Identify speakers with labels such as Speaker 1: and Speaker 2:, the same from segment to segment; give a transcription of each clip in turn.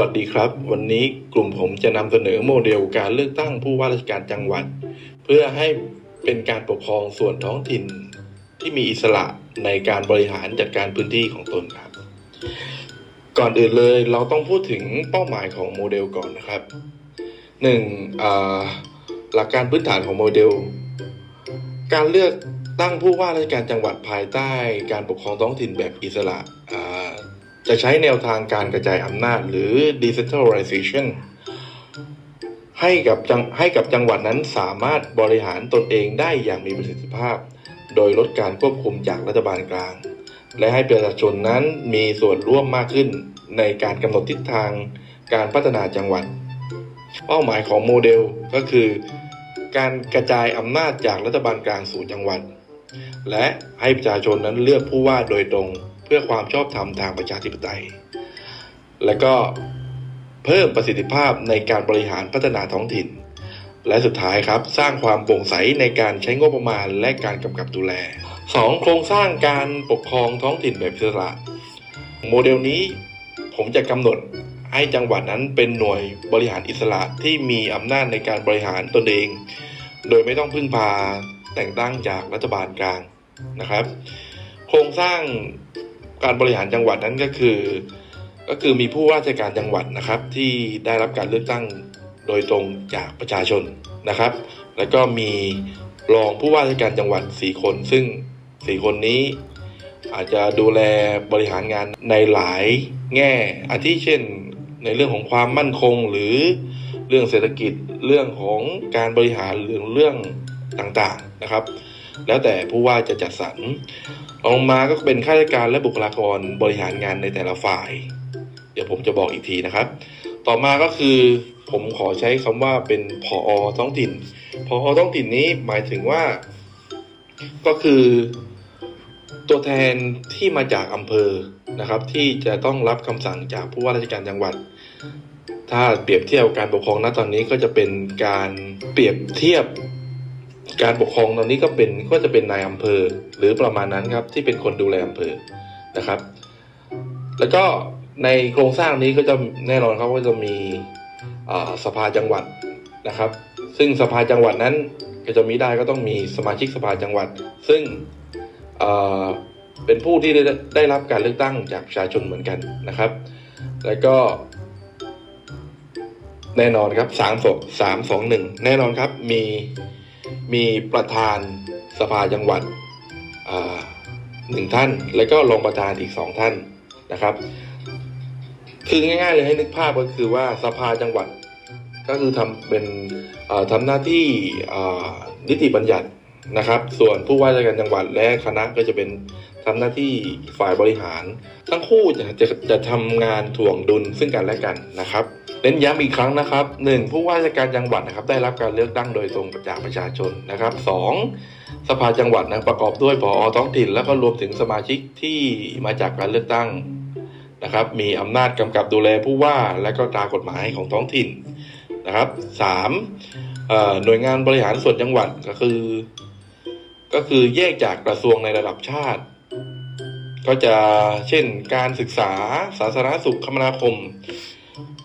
Speaker 1: วัสดีครับ วันนี้กลุ่มผมจะนำเสนอโมเดลการเลือกตั้งผู้ว่าราชการจังหวัด เพื่อให้เป็นการปกครองส่วนท้องถิ่น ที่มีอิสระในการบริหารจัดการพื้นที่ของตนครับ ก่อนอื่นเลยเราต้องพูดถึงเป้าหมายของโมเดลก่อนนะครับหนึ่งหลักการพื้นฐานของโมเดล การเลือกตั้งผู้ว่าราชการจังหวัดภายใต้ การปกครองท้องถิ่นแบบอิสระ จะใช้แนวทางการกระจายอำนาจหรือ decentralization ให้กับจังให้กับจังหวัดนั้นสามารถบริหารตนเองได้อย่างมีประสิทธิภาพ โดยลดการควบคุมจากรัฐบาลกลาง และให้ประชาชนนั้นมีส่วนร่วมมากขึ้นในการกำหนดทิศทางการพัฒนาจังหวัด เป้าหมายของโมเดลก็คือ การกระจายอำนาจจากรัฐบาลกลางสู่จังหวัด และให้ประชาชนนั้นเลือกผู้ว่าโดยตรง เพื่อความชอบธรรมทางประชาธิปไตย และก็เพิ่มประสิทธิภาพในการบริหารพัฒนาท้องถิ่น และสุดท้ายครับสร้างความโปร่งใสในการใช้งบประมาณและการกำกับดูแล 2. โครงสร้างการปกครองท้องถิ่นแบบอิสระ โมเดลนี้ผมจะกำหนดให้จังหวัดนั้นเป็นหน่วยบริหารอิสระที่มีอำนาจในการบริหารตนเอง โดยไม่ต้องพึ่งพาแต่งตั้งจากรัฐบาลกลางนะครับ โครงสร้าง การบริหารจังหวัดนั้นก็คือ ก็คือมีผู้ว่าราชการจังหวัดนะครับ ที่ได้รับการเลือกตั้งโดยตรงจากประชาชนนะครับ แล้วก็มีรองผู้ว่าราชการจังหวัด 4 คน ซึ่ง 4 คนนี้ อาจจะดูแลบริหารงานในหลายแง่อาทิเช่น ในเรื่องของความมั่นคงหรือเรื่องเศรษฐกิจเรื่องของการบริหารหรือเรื่องต่างๆนะครับ แล้วแต่ผู้ว่าจะจัดสรรลงมาก็เป็นข้าราชการและบุคลากรบริหารงานในแต่ละฝ่าย เดี๋ยวผมจะบอกอีกทีนะครับ ต่อมาก็คือผมขอใช้คำว่าเป็นผอท้องถิ่นผอท้องถิ่นนี้หมายถึงว่า ก็คือตัวแทนที่มาจากอำเภอนะครับ ที่จะต้องรับคำสั่งจากผู้ว่าราชการจังหวัด ถ้าเปรียบเทียบการปกครองณตอนนี้ก็จะเป็นการเปรียบเทียบ การปกครองตอนนี้ก็เป็นก็จะเป็นนายอำเภอหรือประมาณนั้นครับที่เป็นคนดูแลอำเภอนะครับ แล้วก็ในโครงสร้างนี้ก็จะแน่นอนครับว่าจะมีสภาจังหวัดนะครับ ซึ่งสภาจังหวัดนั้นก็จะมีได้ก็ต้องมีสมาชิกสภาจังหวัด ซึ่งเป็นผู้ที่ได้ได้รับการเลือกตั้งจากประชาชนเหมือนกันนะครับ แล้วก็ แน่นอนครับสามสสามสองหนึ่งแน่นอนครับมี มีประธานสภาจังหวัดหนึ่งท่าน แล้วก็รองประธานอีกสองท่านนะครับ คือง่ายๆเลยให้นึกภาพก็คือว่าสภาจังหวัด ก็คือทำเป็นทำหน้าที่นิติบัญญัตินะครับ ส่วนผู้ว่าราชการจังหวัดและคณะก็จะเป็นทำหน้าที่ฝ่ายบริหาร ทั้งคู่จะจะจะทำงานถ่วงดุลซึ่งกันและกันนะครับ เน้นย้ำอีกครั้งนะครับหนึ่งผู้ว่าราชการจังหวัดนะครับ ได้รับการเลือกตั้งโดยตรงจากประชาชนนะครับสองสภาจังหวัดนะประกอบด้วยผอท้องถิ่น แล้วก็รวมถึงสมาชิกที่มาจากการเลือกตั้งนะครับ มีอำนาจกำกับดูแลผู้ว่าและก็ตากฎหมายของท้องถิ่นนะครับสามหน่วยงานบริหารส่วนจังหวัดก็คือ ก็คือแยกจากกระทรวงในระดับชาติ ก็จะเช่นการศึกษาสาธารณสุขคมนาคม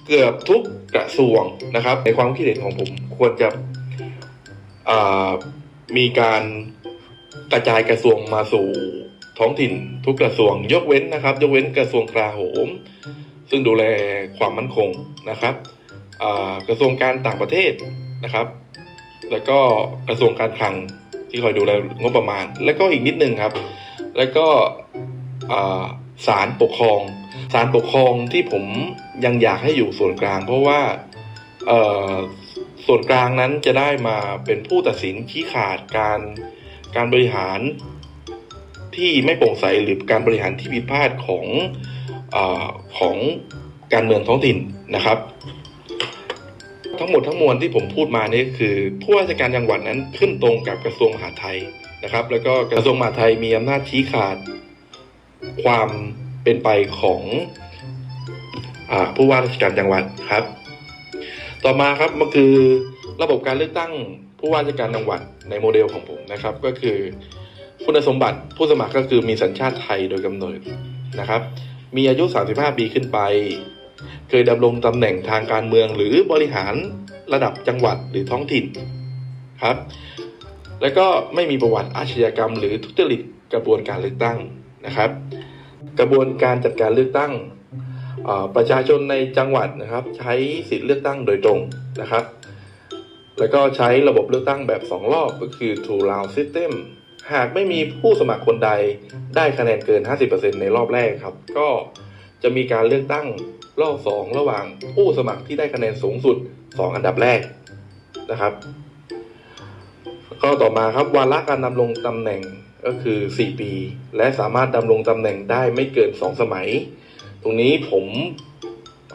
Speaker 1: เกือบทุกกระทรวงนะครับ ในความคิดเห็นของผมควรจะมีการกระจายกระทรวงมาสู่ท้องถิ่นทุกกระทรวง ยกเว้นนะครับ ยกเว้นกระทรวงกลาโหม ซึ่งดูแลความมั่นคงนะครับกระทรวงการต่างประเทศนะครับ แล้วก็กระทรวงการคลังที่คอยดูแลงบประมาณ แล้วก็อีกนิดนึงครับ แล้วก็ ศาลปกครองศาลปกครองที่ผมยังอยากให้อยู่ส่วนกลาง เพราะว่าส่วนกลางนั้นจะได้มาเป็นผู้ตัดสินชี้ขาดการการบริหารที่ไม่โปร่งใสหรือการบริหารที่ผิดพลาดของอของการเมืองท้องถิ่นนะครับ ทั้งหมดทั้งมวลที่ผมพูดมานี่คือผู้ว่าราชการจังหวัดนั้นขึ้นตรงกับกระทรวงมหาดไทยนะครับ แล้วก็กระทรวงมหาดไทยมีอำนาจชี้ขาด ความเป็นไปของอผู้ว่าราชการจังหวัดครับ ต่อมาครับมันคือระบบการเลือกตั้งผู้ว่าราชการจังหวัดในโมเดลของผมนะครับ ก็คือ คุณสมบัติผู้สมัครก็คือมีสัญชาติไทยโดยกำเนิดนะครับ มีอายุ 35 ปีขึ้นไป เคยดำรงตำแหน่งทางการเมืองหรือบริหารระดับจังหวัดหรือท้องถิ่นครับ แล้วก็ไม่มีประวัติอาชญากรรม หรือทุจริตกระบวนการเลือกตั้งนะครับ กระบวนการจัดการเลือกตั้งประชาชนในจังหวัดนะครับ ใช้สิทธิเลือกตั้งโดยตรงนะครับ แล้วก็ใช้ระบบเลือกตั้งแบบ 2 รอบก็คือ two round system หากไม่มีผู้สมัครคนใดได้คะแนนเกิน 50%ในรอบแรกครับ ก็จะมีการเลือกตั้งรอบ 2 ระหว่างผู้สมัครที่ได้คะแนนสูงสุด 2 อันดับแรกนะครับ ก็ต่อมาครับวาระการดำรงตำแหน่ง ก็คือ 4 ปี และสามารถดำรงตำแหน่งได้ไม่เกิน 2 สมัย ตรงนี้ผม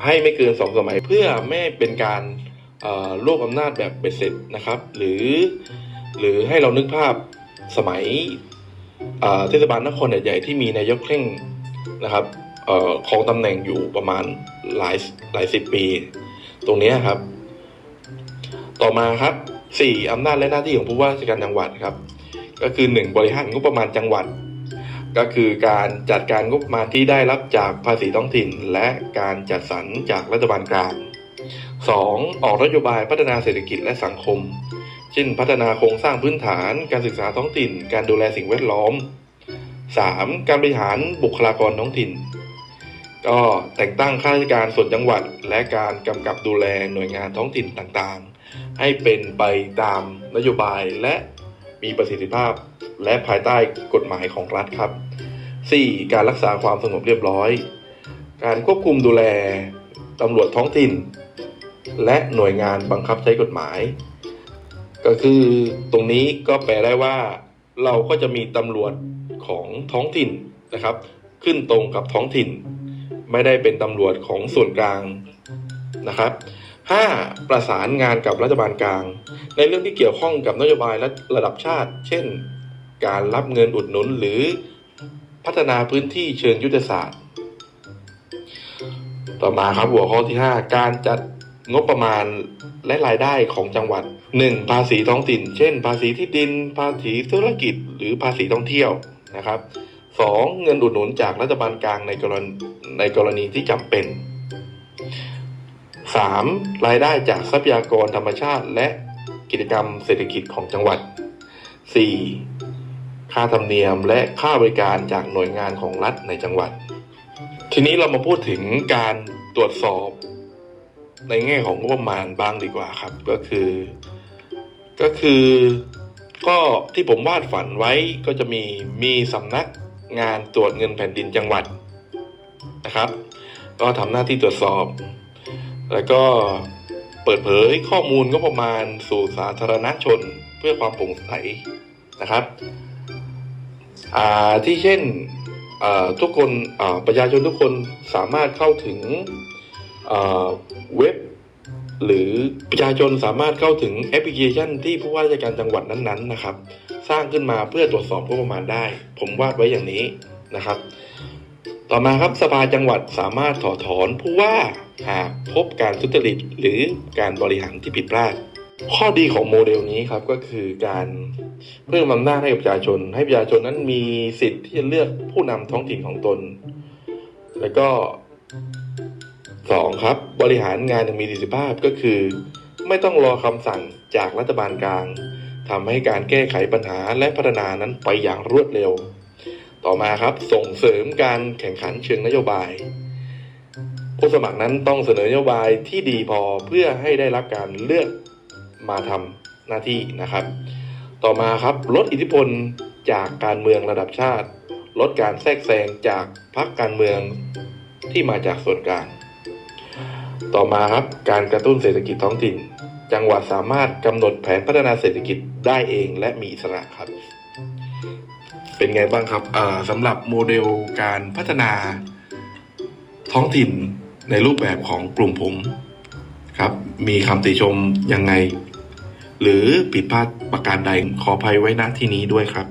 Speaker 1: ให้ไม่เกิน 2 สมัยเพื่อไม่เป็นการรวบอำนาจแบบเบ็ดเสร็จนะครับ หรือ หรือให้เรานึกภาพสมัยเทศบาลนครใหญ่ๆที่มีนายกเคร่งนะครับเอ่อครองตำแหน่งอยู่ประมาณหลายหลายสิบปี ตรงนี้ครับ ต่อมาครับสี่อำนาจและหน้าที่ของผู้ว่าราชการจังหวัดครับ ก็คือหนึ่งบริหารงบประมาณจังหวัด ก็คือการจัดการงบประมาณที่ได้รับจากภาษีท้องถิ่น และการจัดสรรจากรัฐบาลกลาง 2. ออกนโยบายพัฒนาเศรษฐกิจและสังคม เช่น พัฒนาโครงสร้างพื้นฐาน การศึกษาท้องถิ่น การดูแลสิ่งแวดล้อม 3. การบริหารบุคลากรท้องถิ่น ก็แต่งตั้งข้าราชการส่วนจังหวัด และการกำกับดูแลหน่วยงานท้องถิ่นต่างๆ ให้เป็นไปตามนโยบายและ มีประสิทธิภาพ และภายใต้กฎหมายของรัฐครับ 4. การรักษาความสงบเรียบร้อย การควบคุมดูแลตำรวจท้องถิ่น และหน่วยงานบังคับใช้กฎหมาย ก็คือตรงนี้ก็แปลได้ว่าเราก็จะมีตำรวจของท้องถิ่นนะครับ ขึ้นตรงกับท้องถิ่น ไม่ได้เป็นตำรวจของส่วนกลางนะครับ 5. ประสานงานกับรัฐบาลกลาง ในเรื่องที่เกี่ยวข้องกับนโยบายและระดับชาติ เช่น การรับเงินอุดหนุนหรือพัฒนาพื้นที่เชิงยุทธศาสตร์ ต่อมาครับหัวข้อที่ 5 การจัดงบประมาณและรายได้ของจังหวัด 1. ภาษีท้องถิ่น เช่น ภาษีที่ดิน ภาษีธุรกิจ หรือภาษีท่องเที่ยวนะครับ 2. เงินอุดหนุนจากรัฐบาลกลางในกรณีในกรณีที่จำเป็น 3. รายได้จากทรัพยากรธรรมชาติ และกิจกรรมเศรษฐกิจของจังหวัด 4. ค่าธรรมเนียมและค่าบริการจากหน่วยงานของรัฐในจังหวัด ทีนี้เรามาพูดถึงการตรวจสอบ ในแง่ของงบประมาณบ้างดีกว่าครับ ก็คือ ก็คือก็ที่ผมวาดฝันไว้ก็จะมีมีสำนักงานตรวจเงินแผ่นดินจังหวัดนะครับ ก็ทำหน้าที่ตรวจสอบ แล้วก็เปิดเผยข้อมูลงบประมาณสู่สาธารณชนเพื่อความโปร่งใสนะครับที่เช่นทุกคนประชาชนทุกคนสามารถเข้าถึงเว็บ หรือประชาชนสามารถเข้าถึงแอปพลิเคชัน ที่ผู้ว่าราชการจังหวัดนั้นๆนะครับ สร้างขึ้นมาเพื่อตรวจสอบงบประมาณได้ ผมวาดไว้อย่างนี้นะครับ ต่อมาครับสภาจังหวัดสามารถถอดถอนผู้ว่าหากพบการทุจริตหรือการบริหารที่ผิดพลาด ข้อดีของโมเดลนี้ครับก็คือการเพิ่มอำนาจให้ประชาชน ให้ประชาชนนั้นมีสิทธิ์ที่จะเลือกผู้นำท้องถิ่นของตน แล้วก็สองครับบริหารงานมีประสิทธิภาพก็คือ ไม่ต้องรอคำสั่งจากรัฐบาลกลางทำให้การแก้ไขปัญหาและพัฒนานั้นไปอย่างรวดเร็ว ต่อมาครับส่งเสริมการแข่งขันเชิงนโยบาย ผู้สมัครนั้นต้องเสนอนโยบายที่ดีพอเพื่อให้ได้รับการเลือกมาทำหน้าที่นะครับ ต่อมาครับลดอิทธิพลจากการเมืองระดับชาติ ลดการแทรกแซงจากพรรคการเมืองที่มาจากส่วนกลาง ต่อมาครับการกระตุ้นเศรษฐกิจท้องถิ่น จังหวัดสามารถกำหนดแผนพัฒนาเศรษฐกิจได้เองและมีอิสระครับ เป็นไงบ้างครับอ่าสำหรับโมเดลการพัฒนาท้องถิ่นในรูปแบบของกลุ่มผมครับ มีคำติชมยังไง หรือผิดพลาดประการใดขออภัยไว้ณที่นี้ด้วยครับ